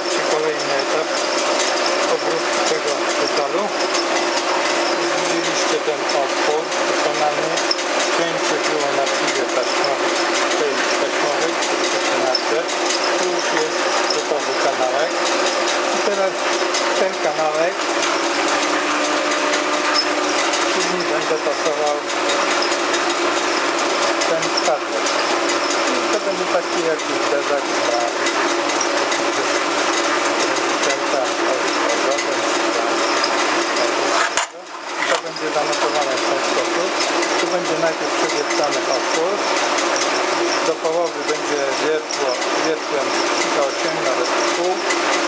Zobaczcie kolejny etap obróbki tego metalu. Widzieliście ten otwór wykonany. Cięcie było na piwie taśmowej, tej taśmowej, taśmowej. Tu już jest gotowy kanałek. I teraz ten kanałek później będę pasował ten kadłub. I to będzie taki jakby zderzak dla sprzęta odpadowego. I to będzie zamontowane w ten sposób. Tu będzie najpierw przewiercany otwór. Do połowy będzie wiertło, wiertłem 3,8 nawet pół,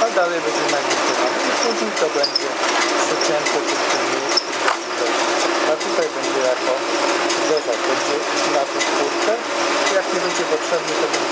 a dalej będzie nagrywane. I później to będzie przycięte w tym miejscu. A tutaj będzie jako zderzak, będzie na tu skórkę. Jak nie będzie potrzebny, to będzie